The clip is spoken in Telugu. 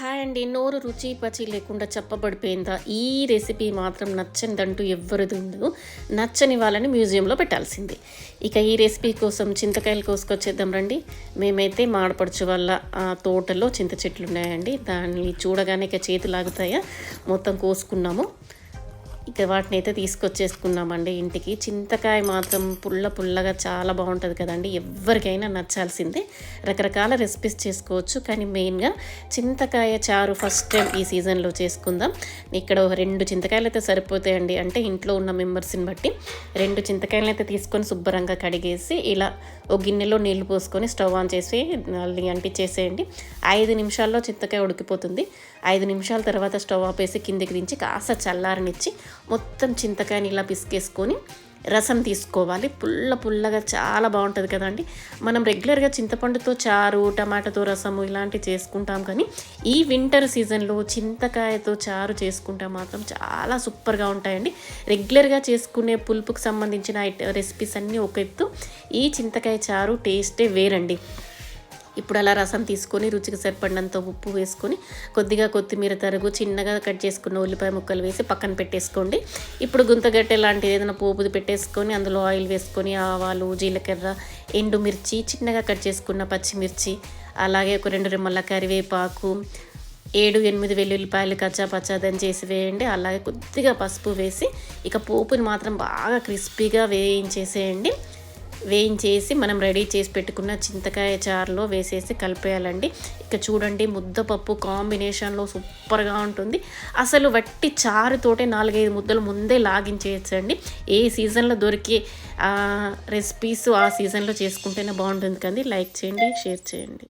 హాయ్ అండి నోరు రుచి పచి లేకుండా చెప్పబడిపోయిందా? ఈ రెసిపీ మాత్రం నచ్చనిదంటూ ఎవ్వరిది ఉండదు. నచ్చని వాళ్ళని మ్యూజియంలో పెట్టాల్సింది. ఇక ఈ రెసిపీ కోసం చింతకాయలు కోసుకొచ్చేద్దాం రండి. మేమైతే మాడపడుచు వల్ల ఆ తోటలో చింత చెట్లు ఉన్నాయండి దాన్ని చూడగానే ఇక చేతులాగుతాయా మొత్తం కోసుకున్నాము. ఇక వాటిని అయితే తీసుకొచ్చేసుకున్నామండి ఇంటికి. చింతకాయ మాత్రం పుల్ల పుల్లగా చాలా బాగుంటుంది కదండి. ఎవరికైనా నచ్చాల్సిందే. రకరకాల రెసిపీస్ చేసుకోవచ్చు. కానీ మెయిన్గా చింతకాయ చారు ఫస్ట్ టైం ఈ సీజన్లో చేసుకుందాం. ఇక్కడ రెండు చింతకాయలు అయితే సరిపోతాయండి. అంటే ఇంట్లో ఉన్న మెంబర్స్ని బట్టి రెండు చింతకాయలు అయితే తీసుకొని శుభ్రంగా కడిగేసి ఇలా ఒక గిన్నెలో నీళ్ళు పోసుకొని స్టవ్ ఆన్ చేసి మళ్ళీ అంటించేసేయండి. ఐదు నిమిషాల్లో చింతకాయ ఉడికిపోతుంది. ఐదు నిమిషాల తర్వాత స్టవ్ ఆపేసి కిందికి దించి కాస్త చల్లారనిచ్చి మొత్తం చింతకాయని ఇలా పిసికేసుకొని రసం తీసుకోవాలి. పుల్ల పుల్లగా చాలా బాగుంటుంది కదండి. మనం రెగ్యులర్గా చింతపండుతో చారు టమాటాతో రసము ఇలాంటివి చేసుకుంటాం కానీ ఈ వింటర్ సీజన్లో చింతకాయతో చారు చేసుకుంటే మాత్రం చాలా సూపర్గా ఉంటాయండి. రెగ్యులర్గా చేసుకునే పులుపుకు సంబంధించిన రెసిపీస్ అన్నీ ఒక ఎత్తు. ఈ చింతకాయ చారు టేస్టే వేరండి. ఇప్పుడు అలా రసం తీసుకొని రుచికి సరిపడినంత ఉప్పు వేసుకొని కొద్దిగా కొత్తిమీర తరుగు చిన్నగా కట్ చేసుకున్న ఉల్లిపాయ ముక్కలు వేసి పక్కన పెట్టేసుకోండి. ఇప్పుడు గుంతగట్టె లాంటిది ఏదైనా పోపుది పెట్టేసుకొని అందులో ఆయిల్ వేసుకొని ఆవాలు జీలకర్ర ఎండుమిర్చి చిన్నగా కట్ చేసుకున్న పచ్చిమిర్చి అలాగే ఒక రెండు రెమ్మల కరివేపాకు ఏడు ఎనిమిది వెల్లుల్లిపాయలు కచ్చా పచ్చా చేసి వేయండి. అలాగే కొద్దిగా పసుపు వేసి ఇక పోపుని మాత్రం బాగా క్రిస్పీగా వేయించేసేయండి. వేయించేసి మనం రెడీ చేసి పెట్టుకున్న చింతకాయ చారులో వేసేసి కలిపేయాలండి. ఇక చూడండి ముద్దపప్పు కాంబినేషన్లో సూపర్గా ఉంటుంది. అసలు వట్టి చారుతోటే నాలుగైదు ముద్దలు ముందే లాగించేయచ్చండి. ఏ సీజన్లో దొరికే రెసిపీస్ ఆ సీజన్లో చేసుకుంటేనే బాగుంటుంది. కానీ లైక్ చేయండి షేర్ చేయండి.